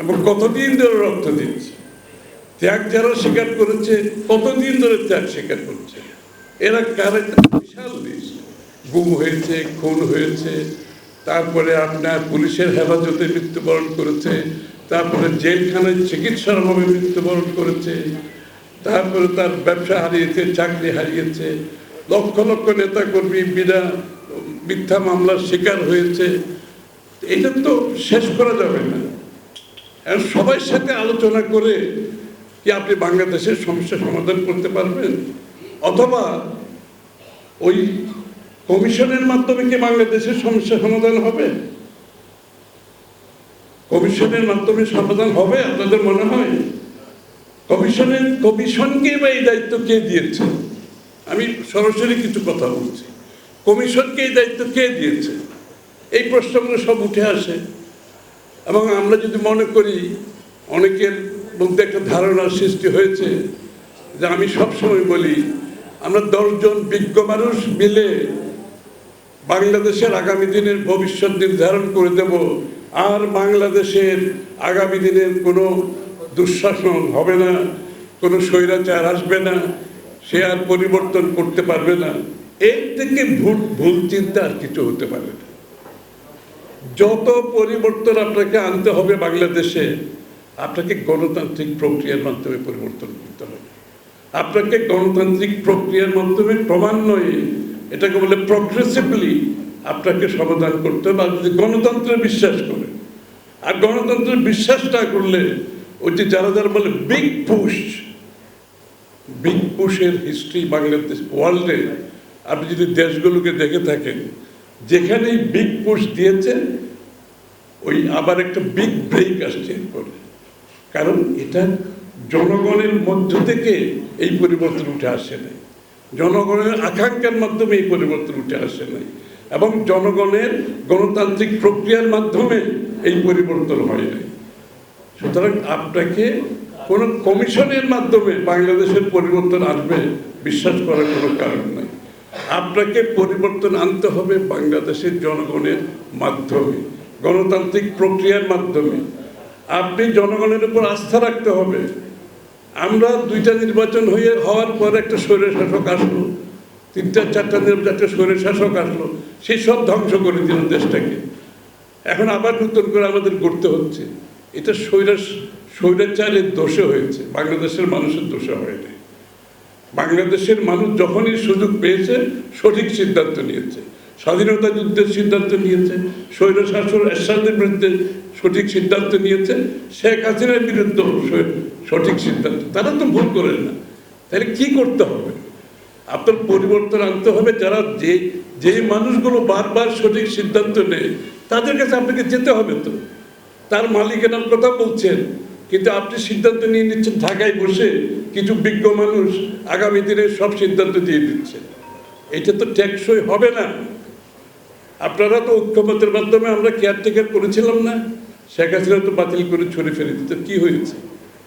এবং কতদিন ধরে রক্ত দিচ্ছে? ত্যাগ যারা স্বীকার করেছে, কতদিন ধরে ত্যাগ স্বীকার করছে? এরা কার বিশাল দেশ গুম হয়েছে, খুন হয়েছে, তারপরে আপনার পুলিশের হেফাজতে মৃত্যুবরণ করেছে, তারপরে জেলখানায় চিকিৎসার অভাবে মৃত্যুবরণ করেছে, তারপরে তার ব্যবসা হারিয়েছে, চাকরি হারিয়েছে, লক্ষ লক্ষ নেতাকর্মী বিনা মিথ্যা মামলার শিকার হয়েছে। এটা তো শেষ করা যাবে না। সবার সাথে আলোচনা করে কি আপনি বাংলাদেশের সমস্যা সমাধান করতে পারবেন? অথবা ওই কমিশনের মাধ্যমে কি বাংলাদেশের সমস্যা সমাধান হবে? কমিশনের মাধ্যমে সমাধান হবে আপনাদের মনে হয়? কমিশনের কমিশনকে বা এই দায়িত্ব কে দিয়েছে? আমি সরাসরি কিছু কথা বলছি। কমিশনকে এই দায়িত্ব কে দিয়েছে? এই প্রশ্নগুলো সব উঠে আসে। এবং আমরা যদি মনে করি, অনেকের মধ্যে একটা ধারণার সৃষ্টি হয়েছে যে আমি সবসময় বলি, আমরা দশজন বিজ্ঞ মানুষ মিলে বাংলাদেশের আগামী দিনের ভবিষ্যৎ নির্ধারণ করে দেব, আর বাংলাদেশের আগামী দিনের কোনো দুঃশাসন হবে না, কোনো স্বৈরাচার আসবে না, সে আর পরিবর্তন করতে পারবে না। এর থেকে ভুল ভুল চিন্তা আর কিছু হতে পারে না। যত পরিবর্তন আপনাকে আনতে হবে বাংলাদেশে, আপনাকে গণতান্ত্রিক প্রক্রিয়ার মাধ্যমে পরিবর্তন করতে হবে। আপনাকে গণতান্ত্রিক প্রক্রিয়ার মাধ্যমে ক্রমান্বয়ে এটাকে বলে প্রগ্রেসিভলি আপনাকে সমাধান করতে হবে। যদি গণতন্ত্রে বিশ্বাস করে, আর গণতন্ত্রের বিশ্বাস না করলে ওই যে যারা যারা বলে বিগ পুশ বিগ পুশের হিস্ট্রি বাংলাদেশ ওয়ার্ল্ডে আপনি যদি দেশগুলোকে দেখে থাকেন যেখানেই বিগ পুশ দিয়েছেন, ওই আবার একটা বিগ ব্রেক আসছে এরপরে। কারণ এটা জনগণের মধ্য থেকে এই পরিবর্তন উঠে আসে নাই। জনগণের আকাঙ্ক্ষার মাধ্যমে এই পরিবর্তন উঠে আসে নাই। এবং জনগণের গণতান্ত্রিক প্রক্রিয়ার মাধ্যমে এই পরিবর্তন হয় নাই। সুতরাং আপনাকে কোনো কমিশনের মাধ্যমে বাংলাদেশের পরিবর্তন আসবে, বিশ্বাস করার কোনো কারণ নাই। আপনাকে পরিবর্তন আনতে হবে বাংলাদেশের জনগণের মাধ্যমে, গণতান্ত্রিক প্রক্রিয়ার মাধ্যমে। আপনি জনগণের উপর আস্থা রাখতে হবে। আমরা দুইটা নির্বাচন হয়ে হওয়ার পর একটা স্বৈর শাসক আসলো, তিনটা, চারটা নির্বাচন স্বৈর শাসক আসলো, সেই সব ধ্বংস করে দিল দেশটাকে। এখন আবার নতুন করে আমাদের করতে হচ্ছে। এটা স্বৈরা স্বৈরাচারের দোষে হয়েছে, বাংলাদেশের মানুষের দোষে হয়নি বাংলাদেশের মানুষ যখনই সুযোগ পেয়েছে, সঠিক সিদ্ধান্ত নিয়েছে। স্বাধীনতা যুদ্ধের সিদ্ধান্ত নিয়েছে স্বৈর শাসন বিরুদ্ধে সঠিক সিদ্ধান্ত নিয়েছে, শেখ হাসিনার বিরুদ্ধে সঠিক সিদ্ধান্ত। তারা তো ভুল করেন না। তাহলে কি করতে হবে? আপনার পরিবর্তন আনতে হবে, যারা যে যে মানুষগুলো বারবার সঠিক সিদ্ধান্ত নেয়, তাদের কাছে আপনাকে যেতে হবে তো। তার মালিকানার কথা বলছেন। কিন্তু আপনি সিদ্ধান্ত নিয়ে নিচ্ছেন, ঢাকায় বসে কিছু বিজ্ঞ মানুষ আগামী দিনে সব সিদ্ধান্ত দিয়ে দিচ্ছে। এটা তো টেকসই হবে না। আপনারা তো ঐক্যমতের মাধ্যমে আমরা কেয়ারটেকার করেছিলাম না। শেখ হাসিনা তো বাতিল করে ছড়ে ফেলে দিত। কি হয়েছে?